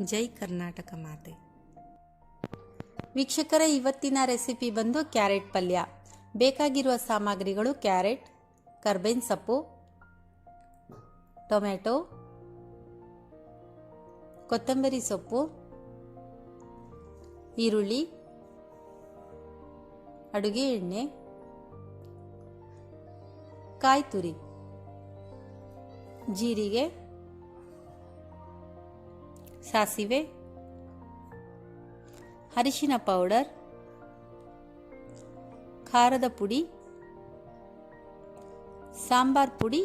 ಜೈ ಕರ್ನಾಟಕ ಮಾತೆ. ವೀಕ್ಷಕರೇ, ಇವತ್ತಿನ ರೆಸಿಪಿ ಬಂದು ಕ್ಯಾರೆಟ್ ಪಲ್ಯ. ಬೇಕಾಗಿರುವ ಸಾಮಗ್ರಿಗಳು ಕ್ಯಾರೆಟ್ ಕರ್ಬೇನ್ ಸೊಪ್ಪು ಟೊಮೆಟೊ ಕೊತ್ತಂಬರಿ ಸೊಪ್ಪು, ಈರುಳ್ಳಿ, ಅಡುಗೆ ಎಣ್ಣೆ ಕಾಯಿ ತುರಿ ಜೀರಿಗೆ ಸಾಸಿವೆ, ಅರಿಶಿನ ಪೌಡರ್, ಖಾರದ ಪುಡಿ, ಸಾಂಬಾರ್ ಪುಡಿ.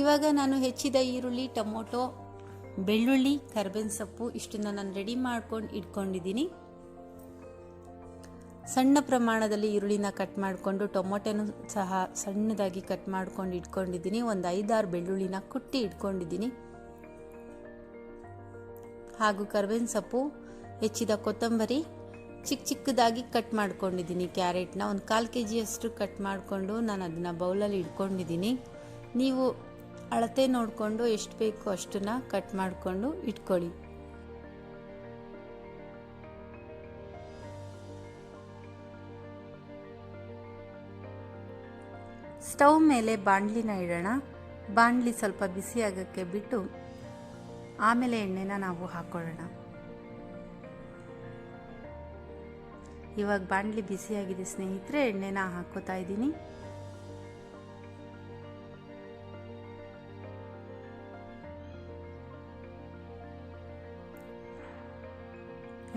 ಇವಾಗ ನಾನು ಹೆಚ್ಚಿದ ಈರುಳ್ಳಿ, ಟೊಮೊಟೊ, ಬೆಳ್ಳುಳ್ಳಿ, ಕರ್ಬೇವಿನ ಸೊಪ್ಪು ಇಷ್ಟನ್ನ ನಾನು ರೆಡಿ ಮಾಡ್ಕೊಂಡು ಇಟ್ಕೊಂಡಿದ್ದೀನಿ. ಸಣ್ಣ ಪ್ರಮಾಣದಲ್ಲಿ ಈರುಳ್ಳಿನ ಕಟ್ ಮಾಡಿಕೊಂಡು ಟೊಮೊಟೊನು ಸಹ ಸಣ್ಣದಾಗಿ ಕಟ್ ಮಾಡ್ಕೊಂಡು ಇಟ್ಕೊಂಡಿದ್ದೀನಿ. ಒಂದು ಐದಾರು ಬೆಳ್ಳುಳ್ಳಿನ ಕುಟ್ಟಿ ಇಟ್ಕೊಂಡಿದ್ದೀನಿ. ಹಾಗೂ ಕರ್ಬೇವಿನ ಸೊಪ್ಪು, ಹೆಚ್ಚಿದ ಕೊತ್ತಂಬರಿ ಚಿಕ್ಕ ಚಿಕ್ಕದಾಗಿ ಕಟ್ ಮಾಡ್ಕೊಂಡಿದ್ದೀನಿ ಕ್ಯಾರೆಟ್ನ. ಒಂದು ಕಾಲು ಕೆ ಜಿಯಷ್ಟು ಕಟ್ ಮಾಡಿಕೊಂಡು ನಾನು ಅದನ್ನು ಬೌಲಲ್ಲಿ ಇಟ್ಕೊಂಡಿದ್ದೀನಿ. ನೀವು ಅಳತೆ ನೋಡಿಕೊಂಡು ಎಷ್ಟು ಬೇಕು ಅಷ್ಟನ್ನು ಕಟ್ ಮಾಡಿಕೊಂಡು ಇಟ್ಕೊಳ್ಳಿ. ಸ್ಟವ್ ಮೇಲೆ ಬಾಣಲಿನ ಇಡೋಣ. ಬಾಣಲಿ ಸ್ವಲ್ಪ ಬಿಸಿ ಬಿಟ್ಟು ಆಮೇಲೆ ಎಣ್ಣೆನ ನಾವು ಹಾಕೊಳ್ಳೋಣ. ಇವಾಗ ಬಾಣಲಿ ಬಿಸಿಯಾಗಿದೆ ಸ್ನೇಹಿತರೆ, ಎಣ್ಣೆನ ಹಾಕೋತಾ ಇದ್ದೀನಿ.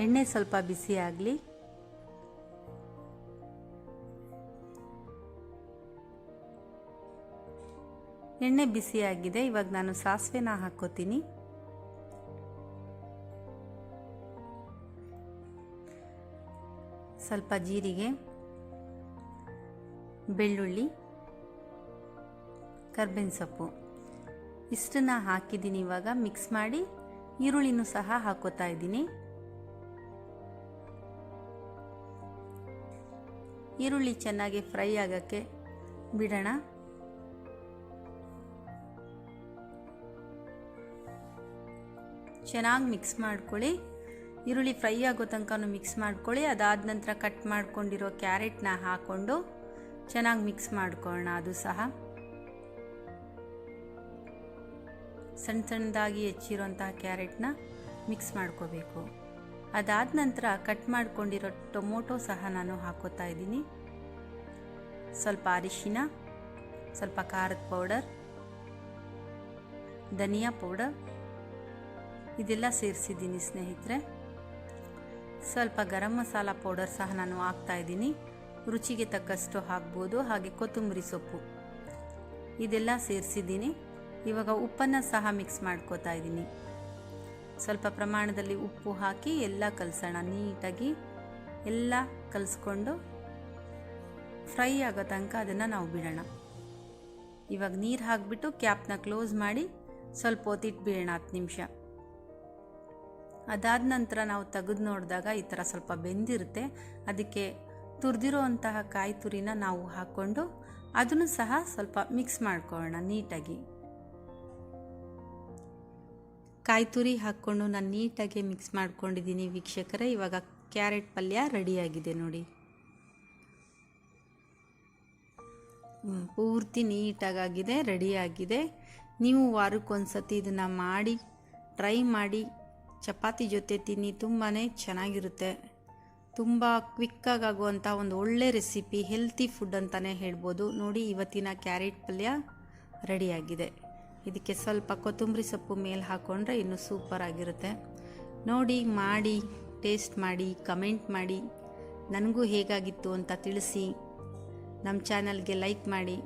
ಎಣ್ಣೆ ಸ್ವಲ್ಪ ಬಿಸಿ ಆಗಲಿ. ಎಣ್ಣೆ ಬಿಸಿಯಾಗಿದೆ ಇವಾಗ ನಾನು ಸಾಸಿವೆನ ಹಾಕೋತೀನಿ ಸ್ವಲ್ಪ ಜೀರಿಗೆ, ಬೆಳ್ಳುಳ್ಳಿ, ಕರ್ಬೇವಿನ ಸೊಪ್ಪು. ಇಷ್ಟನ್ನ ಹಾಕಿದ್ದೀನಿ ಇವಾಗ. ಮಿಕ್ಸ್ ಮಾಡಿ ಈರುಳ್ಳಿನೂ ಸಹ ಹಾಕೋತಾ ಇದ್ದೀನಿ. ಈರುಳ್ಳಿ ಚೆನ್ನಾಗಿ ಫ್ರೈ ಆಗೋಕ್ಕೆ ಬಿಡೋಣ. ಚೆನ್ನಾಗಿ ಮಿಕ್ಸ್ ಮಾಡ್ಕೊಳ್ಳಿ. ಈರುಳ್ಳಿ ಫ್ರೈ ಆಗೋ ತನಕ ಮಿಕ್ಸ್ ಮಾಡ್ಕೊಳ್ಳಿ. ಅದಾದ ನಂತರ ಕಟ್ ಮಾಡ್ಕೊಂಡಿರೋ ಕ್ಯಾರೆಟ್ನ ಹಾಕ್ಕೊಂಡು ಚೆನ್ನಾಗಿ ಮಿಕ್ಸ್ ಮಾಡ್ಕೊಳ್ಳೋಣ. ಅದು ಸಹ ಸಣ್ಣ ಸಣ್ಣದಾಗಿ ಹೆಚ್ಚಿರೋಂತಹ ಕ್ಯಾರೆಟ್ನ ಮಿಕ್ಸ್ ಮಾಡ್ಕೋಬೇಕು. ಅದಾದ ನಂತರ ಕಟ್ ಮಾಡ್ಕೊಂಡಿರೋ ಟೊಮೊಟೊ ಸಹ ನಾನು ಹಾಕೋತಾ ಇದ್ದೀನಿ. ಸ್ವಲ್ಪ ಅರಿಶಿನ, ಸ್ವಲ್ಪ ಖಾರದ ಪೌಡರ್, ಧನಿಯಾ ಪೌಡರ್, ಇದೆಲ್ಲ ಸೇರಿಸಿದ್ದೀನಿ ಸ್ನೇಹಿತರೆ. ಸ್ವಲ್ಪ ಗರಂ ಮಸಾಲ ಪೌಡರ್ ಸಹ ನಾನು ಹಾಕ್ತಾ ಇದ್ದೀನಿ. ರುಚಿಗೆ ತಕ್ಕಷ್ಟು ಹಾಕ್ಬೋದು, ಹಾಗೆ ಕೊತ್ತಂಬರಿ ಸೊಪ್ಪು. ಇದೆಲ್ಲ ಸೇರಿಸಿದ್ದೀನಿ. ಇವಾಗ ಉಪ್ಪನ್ನು ಸಹ ಮಿಕ್ಸ್ ಮಾಡ್ಕೋತಾ ಇದ್ದೀನಿ. ಸ್ವಲ್ಪ ಪ್ರಮಾಣದಲ್ಲಿ ಉಪ್ಪು ಹಾಕಿ ಎಲ್ಲ ಕಲಸೋಣ. ನೀಟಾಗಿ ಎಲ್ಲ ಕಲಿಸ್ಕೊಂಡು ಫ್ರೈ ಆಗೋ ತನಕ ಅದನ್ನು ನಾವು ಬಿಡೋಣ. ಇವಾಗ ನೀರು ಹಾಕಿಬಿಟ್ಟು ಕ್ಯಾಪ್ನ ಕ್ಲೋಸ್ ಮಾಡಿ ಸ್ವಲ್ಪ ಹೊತ್ತಿಟ್ಟು ಬೀಳೋಣ ಹತ್ತು ನಿಮಿಷ. ಅದಾದ ನಂತರ ನಾವು ತೆಗೆದು ನೋಡಿದಾಗ ಈ ಥರ ಸ್ವಲ್ಪ ಬೆಂದಿರುತ್ತೆ. ಅದಕ್ಕೆ ತುರಿದಿರೋ ಅಂತಹ ಕಾಯಿ ತುರಿನ ನಾವು ಹಾಕ್ಕೊಂಡು ಅದನ್ನು ಸಹ ಸ್ವಲ್ಪ ಮಿಕ್ಸ್ ಮಾಡ್ಕೊಳ್ಳೋಣ ನೀಟಾಗಿ. ಕಾಯಿ ತುರಿ ಹಾಕ್ಕೊಂಡು ನಾನು ನೀಟಾಗಿ ಮಿಕ್ಸ್ ಮಾಡ್ಕೊಂಡಿದ್ದೀನಿ ವೀಕ್ಷಕರೇ. ಇವಾಗ ಕ್ಯಾರೆಟ್ ಪಲ್ಯ ರೆಡಿಯಾಗಿದೆ ನೋಡಿ. ಪೂರ್ತಿ ನೀಟಾಗಾಗಿದೆ, ರೆಡಿಯಾಗಿದೆ. ನೀವು ವಾರಕ್ಕೊಂದ್ಸತಿ ಇದನ್ನು ಮಾಡಿ ಟ್ರೈ ಮಾಡಿ. ಚಪಾತಿ ಜೊತೆ ತಿನ್ನಿ ತುಂಬಾ ಚೆನ್ನಾಗಿರುತ್ತೆ. ತುಂಬ ಕ್ವಿಕ್ಕಾಗಿ ಆಗುವಂಥ ಒಂದು ಒಳ್ಳೆ ರೆಸಿಪಿ ಹೆಲ್ತಿ ಫುಡ್ ಅಂತಲೇ ಹೇಳ್ಬೋದು. ನೋಡಿ, ಇವತ್ತಿನ ಕ್ಯಾರೆಟ್ ಪಲ್ಯ ರೆಡಿಯಾಗಿದೆ. ಇದಕ್ಕೆ ಸ್ವಲ್ಪ ಕೊತ್ತಂಬರಿ ಸೊಪ್ಪು ಮೇಲೆ ಹಾಕ್ಕೊಂಡ್ರೆ ಇನ್ನೂ ಸೂಪರ್ ಆಗಿರುತ್ತೆ. ನೋಡಿ, ಮಾಡಿ ಟೇಸ್ಟ್ ಮಾಡಿ ಕಮೆಂಟ್ ಮಾಡಿ. ನನಗೂ ಹೇಗಾಗಿತ್ತು ಅಂತ ತಿಳಿಸಿ. ನಮ್ಮ ಚಾನಲ್ಗೆ ಲೈಕ್ ಮಾಡಿ.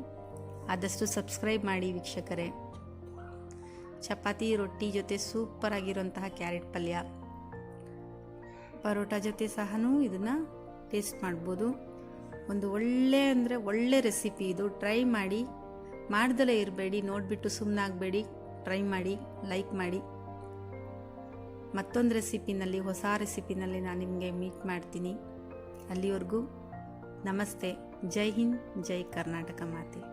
ಆದಷ್ಟು ಸಬ್ಸ್ಕ್ರೈಬ್ ಮಾಡಿ ವೀಕ್ಷಕರೇ. ಚಪಾತಿ, ರೊಟ್ಟಿ ಜೊತೆ ಸೂಪರ್ ಆಗಿರುವಂತಹ ಕ್ಯಾರೆಟ್ ಪಲ್ಯ. ಪರೋಟ ಜೊತೆ ಸಹ ಇದನ್ನು ಟೇಸ್ಟ್ ಮಾಡ್ಬೋದು. ಒಂದು ಒಳ್ಳೆ ಅಂದರೆ ಒಳ್ಳೆ ರೆಸಿಪಿ ಇದು. ಟ್ರೈ ಮಾಡಿ. ಮಾಡ್ದಲೇ ಇರಬೇಡಿ. ನೋಡಿಬಿಟ್ಟು ಸುಮ್ಮನಾಗಬೇಡಿ ಟ್ರೈ ಮಾಡಿ. ಲೈಕ್ ಮಾಡಿ. ಮತ್ತೊಂದು ರೆಸಿಪಿನಲ್ಲಿ ಹೊಸ ರೆಸಿಪಿನಲ್ಲಿ ನಾನು ನಿಮಗೆ ಮೀಟ್ ಮಾಡ್ತೀನಿ. ಅಲ್ಲಿವರೆಗೂ ನಮಸ್ತೆ. ಜೈ ಹಿಂದ್, ಜೈ ಕರ್ನಾಟಕ ಮಾತೆ.